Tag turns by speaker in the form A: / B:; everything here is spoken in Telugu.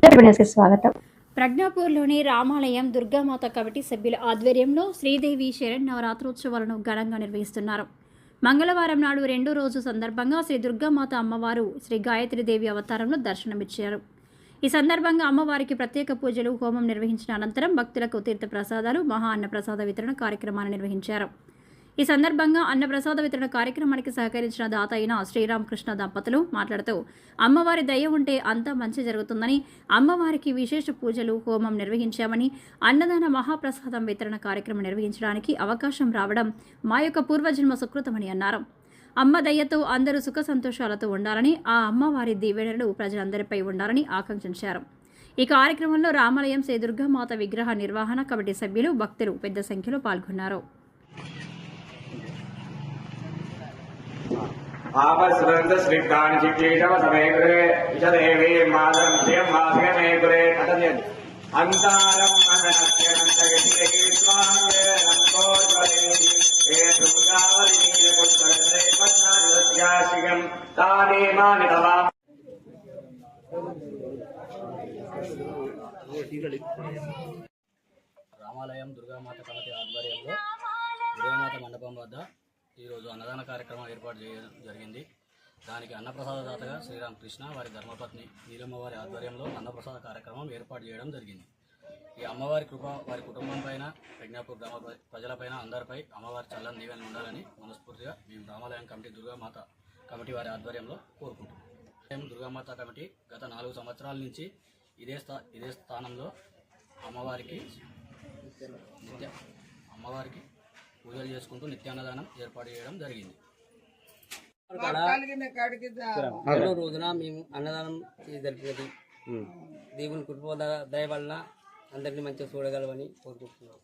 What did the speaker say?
A: స్వాగతం.
B: ప్రజ్ఞాపూర్లోని రామాలయం దుర్గామాత కమిటీ సభ్యుల ఆధ్వర్యంలో శ్రీదేవి శరణ్ నవరాత్రోత్సవాలను ఘనంగా నిర్వహిస్తున్నారు. మంగళవారం నాడు రెండో రోజు సందర్భంగా శ్రీ దుర్గామాత అమ్మవారు శ్రీ గాయత్రీదేవి అవతారంలో దర్శనమిచ్చారు. ఈ సందర్భంగా అమ్మవారికి ప్రత్యేక పూజలు హోమం నిర్వహించిన అనంతరం భక్తులకు తీర్థ ప్రసాదాలు మహా అన్నప్రసాద వితరణ కార్యక్రమాన్ని నిర్వహించారు. ఈ సందర్భంగా అన్నప్రసాద వితరణ కార్యక్రమానికి సహకరించిన దాత అయిన శ్రీరామకృష్ణ దంపతులు మాట్లాడుతూ అమ్మవారి దయ ఉంటే అంతా మంచి జరుగుతుందని అమ్మవారికి విశేష పూజలు హోమం నిర్వహించామని అన్నదాన మహాప్రసాదం వితరణ కార్యక్రమం నిర్వహించడానికి అవకాశం రావడం మా యొక్క పూర్వజన్మ సుకృతమని అన్నారు. అమ్మ దయ్యతో అందరూ సుఖ సంతోషాలతో ఉండాలని ఆ అమ్మవారి దీవెనలు ప్రజలందరిపై ఉండాలని ఆకాంక్షించారు. ఈ కార్యక్రమంలో రామాలయం శ్రీ దుర్గామాత విగ్రహ నిర్వహణ కమిటీ సభ్యులు భక్తులు పెద్ద సంఖ్యలో పాల్గొన్నారు.
C: ஆபஸ்வந்த ஸ்ரீகான் சிட்டீடம் சமேகுரே விஷதேவி மாதம் ஸ்ரீயம் வாசக மேகுரே நடந்தது அந்தாரம் மனசே நந்தகதியே சுவாங்கே
D: நம்போஜரேதி ஏ துங்காவதி நீல குந்தரே பத்னாதிவத்யாசிகம் தானே ఈరోజు అన్నదాన కార్యక్రమం ఏర్పాటు చేయడం జరిగింది. దానికి అన్నప్రసాద దాతగా శ్రీరామకృష్ణ వారి ధర్మపత్ని నీలమ్మ వారి ఆధ్వర్యంలో అన్నప్రసాద కార్యక్రమం ఏర్పాటు చేయడం జరిగింది. ఈ అమ్మవారి కృప వారి కుటుంబం పైన ప్రజ్ఞాపూర్ గ్రామ ప్రజలపైన అందరిపై అమ్మవారి చల్లని దీవెనలు ఉండాలని మనస్ఫూర్తిగా మేము రామాలయం కమిటీ దుర్గామాత కమిటీ వారి ఆధ్వర్యంలో కోరుకుంటున్నాం. దుర్గామాత కమిటీ గత నాలుగు సంవత్సరాల నుంచి ఇదే స్థా ఇదే స్థానంలో అమ్మవారికి అమ్మవారికి పూజలు చేసుకుంటూ నిత్యాన్నదానం ఏర్పాటు చేయడం జరిగింది.
E: రెండో రోజున మేము అన్నదానం జరిపినది దేవుని కృప దయ వలన అందరినీ మంచిగా చూడగలమని కోరుకుంటున్నాం.